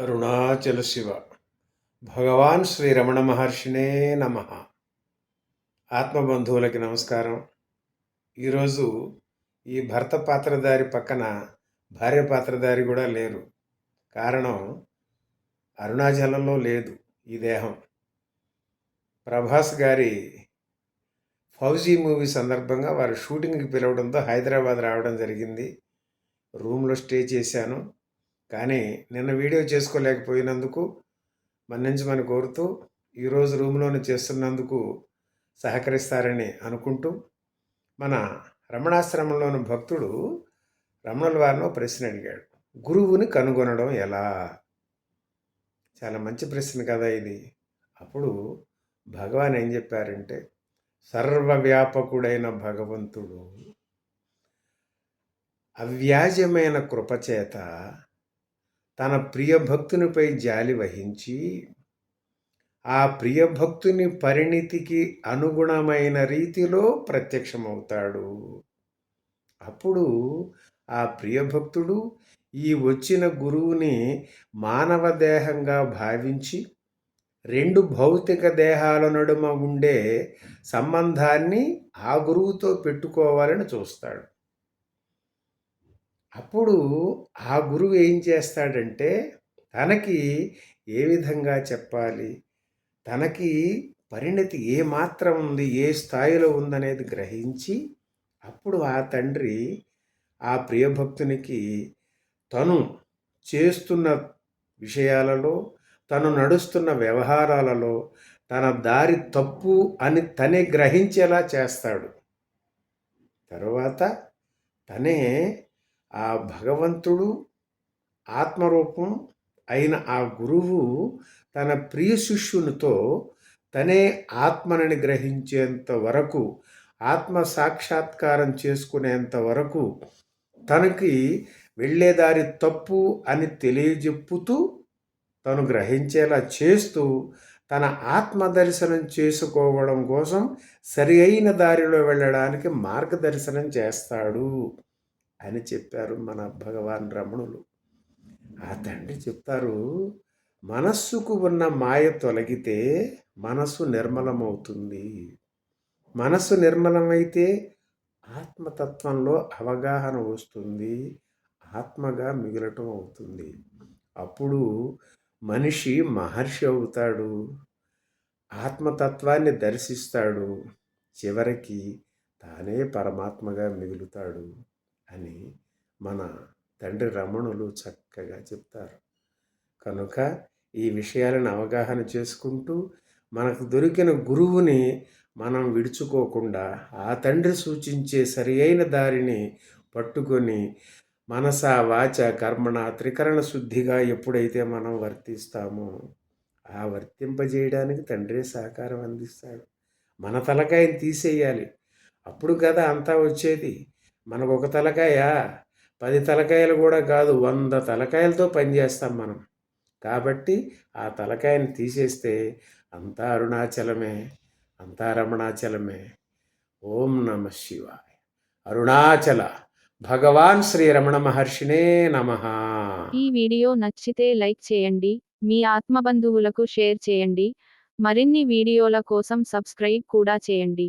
అరుణాచల శివ. భగవాన్ శ్రీ రమణ మహర్షినే నమ. ఆత్మబంధువులకి నమస్కారం. ఈరోజు ఈ భర్త పాత్రధారి పక్కన భార్య పాత్రధారి కూడా లేరు. కారణం అరుణాచలంలో లేదు ఈ దేహం. ప్రభాస్ గారి ఫౌజీ మూవీ సందర్భంగా వారు షూటింగ్కి పిలవడంతో హైదరాబాద్ రావడం జరిగింది. రూమ్లో స్టే చేశాను. కానీ నిన్న వీడియో చేసుకోలేకపోయినందుకు మన్నించమని కోరుతూ ఈరోజు రూమ్లోనే చేస్తున్నందుకు సహకరిస్తారని అనుకుంటూ మన రమణాశ్రమంలోని భక్తుడు రమణుల వారిని ప్రశ్న అడిగాడు. గురువుని కనుగొనడం ఎలా? చాలా మంచి ప్రశ్న కదా ఇది. అప్పుడు భగవాన్ ఏం చెప్పారంటే సర్వవ్యాపకుడైన భగవంతుడు అవ్యాజమైన కృపచేత తన ప్రియభక్తునిపై జాలి వహించి ఆ ప్రియభక్తుని పరిణితికి అనుగుణమైన రీతిలో ప్రత్యక్షమవుతాడు. అప్పుడు ఆ ప్రియభక్తుడు ఈ వచ్చిన గురువుని మానవ దేహంగా భావించి రెండు భౌతిక దేహాల నడుమ ఉండే సంబంధాన్ని ఆ గురువుతో పెట్టుకోవాలని చూస్తాడు. అప్పుడు ఆ గురువు ఏం చేస్తాడంటే తనకి ఏ విధంగా చెప్పాలి? తనకి పరిణతి ఏ మాత్రం ఉంది ఏ స్థాయిలో ఉందనేది గ్రహించి అప్పుడు ఆ తండ్రి ఆ ప్రియభక్తునికి తను చేస్తున్న విషయాలలో తను నడుస్తున్న వ్యవహారాలలో తన దారి తప్పు అని తనే గ్రహించేలా చేస్తాడు. తర్వాత తనే ఆ భగవంతుడు ఆత్మరూపం అయిన ఆ గురువు తన ప్రియ శిష్యునితో తనే ఆత్మనని గ్రహించేంత వరకు ఆత్మ సాక్షాత్కారం చేసుకునేంత వరకు తనకి వెళ్ళేదారి తప్పు అని తెలియజెప్పుతూ తను గ్రహించేలా చేస్తూ తన ఆత్మ దర్శనం చేసుకోవడం కోసం సరి అయిన దారిలో వెళ్ళడానికి మార్గదర్శనం చేస్తాడు. అని చెప్పారు మన భగవాన్ రమణులు. ఆ తండ్రి చెప్తారు మనస్సుకు ఉన్న మాయ తొలగితే మనస్సు నిర్మలమవుతుంది. మనస్సు నిర్మలమైతే ఆత్మతత్వంలో అవగాహన వస్తుంది ఆత్మగా మిగలటం అవుతుంది. అప్పుడు మనిషి మహర్షి అవుతాడు ఆత్మతత్వాన్ని దర్శిస్తాడు. చివరికి తానే పరమాత్మగా మిగులుతాడు. అని మన తండ్రి రమణులు చక్కగా చెప్తారు. కనుక ఈ విషయాలను అవగాహన చేసుకుంటూ మనకు దొరికిన గురువుని మనం విడుచుకోకుండా ఆ తండ్రి సూచించే సరి అయిన దారిని పట్టుకొని మనస వాచ కర్మణ త్రికరణ శుద్ధిగా ఎప్పుడైతే మనం వర్తిస్తామో ఆ వర్తింపజేయడానికి తండ్రి సహకారం అందిస్తాడు. మన తలకాయని తీసేయాలి. అప్పుడు కదా అంతా వచ్చేది. మనకు ఒక తలకాయ పది తలకాయలు కూడా కాదు వంద తలకాయలతో పనిచేస్తాం మనం. కాబట్టి ఆ తలకాయని తీసేస్తే అంతా అరుణాచలమే అంతా రమణాచలమే. ఓం నమ శివాయ. అరుణాచల భగవాన్ శ్రీ రమణ మహర్షినే నమ. ఈ వీడియో నచ్చితే లైక్ చేయండి మీ ఆత్మబంధువులకు షేర్ చేయండి మరిన్ని వీడియోల కోసం సబ్స్క్రైబ్ కూడా చేయండి.